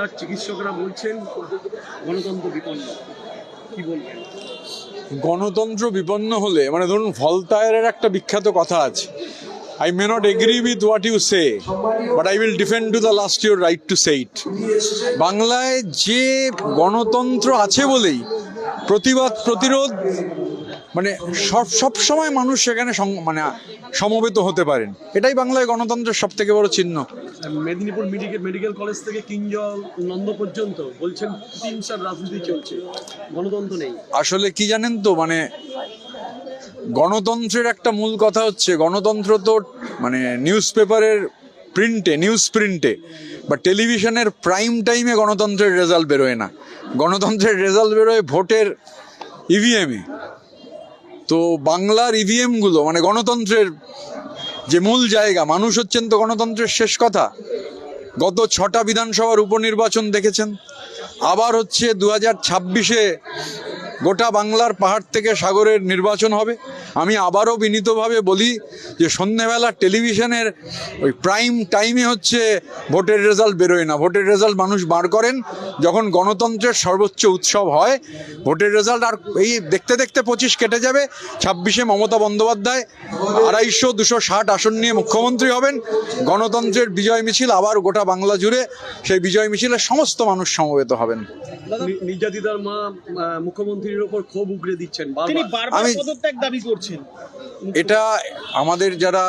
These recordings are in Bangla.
বাংলার চিকিৎসকরা বলছেন গণতন্ত্র বিপন্ন। কি বলবেন? গণতন্ত্র বিপন্ন হলে মানে ধরুন ভলতায়ারের একটা বিখ্যাত কথা আছে। I may not agree with what you say but I will defend to the last your right to it বাংলায় যে গণতন্ত্র আছে বলেই প্রতিবাদ, প্রতিরোধ মানে সব সব সময় মানুষ সেখানে মানে সমবেত হতে পারেন। এটাই বাংলায় গণতন্ত্রের সব থেকে বড় চিহ্ন। মেদিনীপুর মেডিকেল মেডিকেল কলেজ থেকে কিংজল নন্দ পর্যন্ত বলছেন তিনশার রাজনীতি চলছে। গণতন্ত্র নেই। আসলে কি জানেন তো মানে গণতন্ত্রের একটা মূল কথা হচ্ছে গণতন্ত্র তো মানে নিউজ পেপারের প্রিন্টে নিউজ প্রিন্টে বা টেলিভিশনের প্রাইম টাইমে গণতন্ত্রের রেজাল্ট বেরোয় না। গণতন্ত্রের রেজাল্ট বেরোয় ভোটের ইভিএমে তো বাংলার ইভিএমগুলো মানে গণতন্ত্রের যে মূল জায়গা, মানুষ হচ্ছেন তো গণতন্ত্রের শেষ কথা। গত ছটা বিধানসভার উপনির্বাচন দেখেছেন। আবার হচ্ছে দু হাজার ছাব্বিশে গোটা বাংলার পাহাড় থেকে সাগরের নির্বাচন হবে। আমি আবারও বিনীতভাবে বলি যে সন্ধেবেলা টেলিভিশনের ওই প্রাইম টাইমে হচ্ছে ভোটের রেজাল্ট বেরোয় না। ভোটের রেজাল্ট মানুষ বার করেন যখন গণতন্ত্রের সর্বোচ্চ উৎসব হয় ভোটের রেজাল্ট আর এই দেখতে দেখতে পঁচিশ কেটে যাবে। ছাব্বিশে মমতা বন্দ্যোপাধ্যায় আড়াইশো দুশো ষাট আসন নিয়ে মুখ্যমন্ত্রী হবেন। গণতন্ত্রের বিজয় মিছিল আবার গোটা বাংলা জুড়ে সেই বিজয় মিছিলে সমস্ত মানুষ সমবেত হবেন। নির্যাতিতার মা আহ, মুখ্যমন্ত্রীর ওপর ক্ষোভ উগড়ে দিচ্ছেন তিনি বারবার পদত্যাগ দাবি করছেন। এটা আমাদের যারা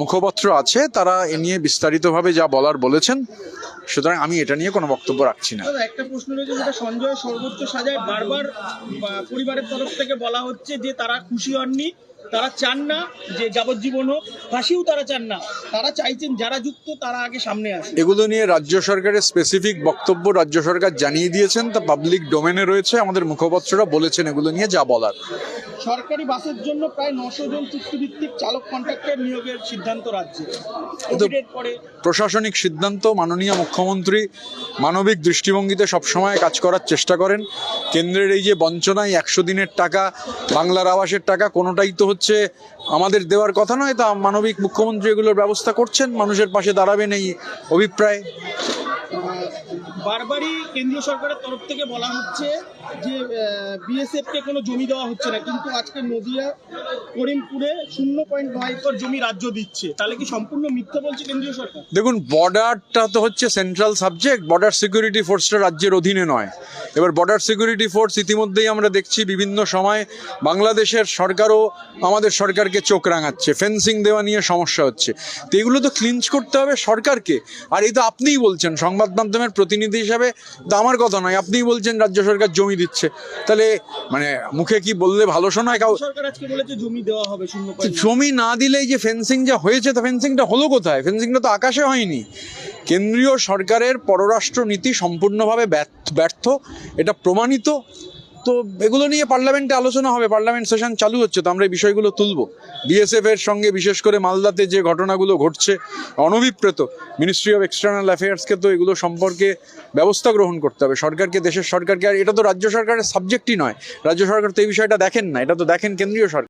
মুখপত্র আছে তারা এ নিয়ে বিস্তারিতভাবে যা বলার বলেছেন সুতরাং আমি এটা নিয়ে কোনো বক্তব্য রাখছি না। একটা প্রশ্ন রয়েছে যেটা সঞ্জয় সর্বোচ্চ সাজায় বারবার পরিবারের তরফ থেকে বলা হচ্ছে যে তারা খুশি হননি। তারা চান না যে যাবজ্জীবন হোক, ফাঁসিও তারা চান না। তারা চাইছেন যারা যুক্ত তারা আগে সামনে আসে এগুলো নিয়ে রাজ্য সরকারের স্পেসিফিক বক্তব্য রাজ্য সরকার জানিয়ে দিয়েছেন, তা পাবলিক ডোমেনে রয়েছে। আমাদের মুখপত্ররা বলেছেন এগুলো নিয়ে যা বলার। সরকারি বাসের জন্য প্রায় নশো জন চুক্তিভিত্তিক চালক কন্ট্রাক্টর নিয়োগের সিদ্ধান্ত রাজ্যে। পরে প্রশাসনিক সিদ্ধান্ত মাননীয় মুখ্যমন্ত্রী মানবিক দৃষ্টিভঙ্গিতে সবসময় কাজ করার চেষ্টা করেন। কেন্দ্রের এই যে বঞ্চনায় একশো দিনের টাকা বাংলার আবাসের টাকা কোনোটাই তো হচ্ছে আমাদের দেওয়ার কথা নয় তা মানবিক মুখ্যমন্ত্রী এগুলোর ব্যবস্থা করছেন? মানুষের পাশে দাঁড়াবেন এই অভিপ্রায়? বারবারই কেন্দ্রীয় সরকারের তরফ থেকে বলা হচ্ছে যে বিএসএফ কে কোনো জমি দেওয়া হচ্ছে না। কিন্তু আজকে নদিয়া, করিমপুরে শূন্য পয়েন্ট নয় একর জমি রাজ্য দিচ্ছে। তাহলে কি সম্পূর্ণ মিথ্যা বলছে কেন্দ্রীয় সরকার? দেখুন বর্ডারটা তো হচ্ছে সেন্ট্রাল সাবজেক্ট বর্ডার সিকিউরিটি ফোর্সটা রাজ্যের অধীনে নয়। এবার বর্ডার সিকিউরিটি ফোর্স ইতিমধ্যেই আমরা দেখছি বিভিন্ন সময় বাংলাদেশের সরকারও আমাদের সরকারকে চোখ রাঙাচ্ছে ফেন্সিং দেওয়া নিয়ে সমস্যা হচ্ছে। তো এগুলো তো ক্লিঞ্চ করতে হবে সরকারকে। আর এই তো আপনিই বলছেন, সংবাদ মাধ্যমের প্রতিনিধি হিসাবে তো আমার কথা নয় আপনিই বলছেন রাজ্য সরকার জমি দিচ্ছে। তাহলে মানে মুখে কি বললে ভালো শোনায় কাউ জমি না দিলে যে ফেন্সিং যা হয়েছে তো ফেন্সিংটা হলো কোথায়? ফেন্সিংটা তো আকাশে হয়নি। কেন্দ্রীয় সরকারের পররাষ্ট্র নীতি সম্পূর্ণভাবে ব্যর্থ। এটা প্রমাণিত। তো এগুলো নিয়ে পার্লামেন্টে আলোচনা হবে, পার্লামেন্ট সেশন চালু হচ্ছে, তো আমরা এই বিষয়গুলো তুলব। বিএসএফ এর সঙ্গে বিশেষ করে মালদাতে যে ঘটনাগুলো ঘটছে, অনভিপ্রেত মিনিস্ট্রি অফ এক্সটার্নাল অ্যাফেয়ার্সকে তো এগুলো সম্পর্কে ব্যবস্থা গ্রহণ করতে হবে। সরকারকে, দেশের সরকারকে, আর এটা তো রাজ্য সরকারের সাবজেক্টই নয়। রাজ্য সরকার তো এই বিষয়টা দেখেন না, এটা তো দেখেন কেন্দ্রীয় সরকার।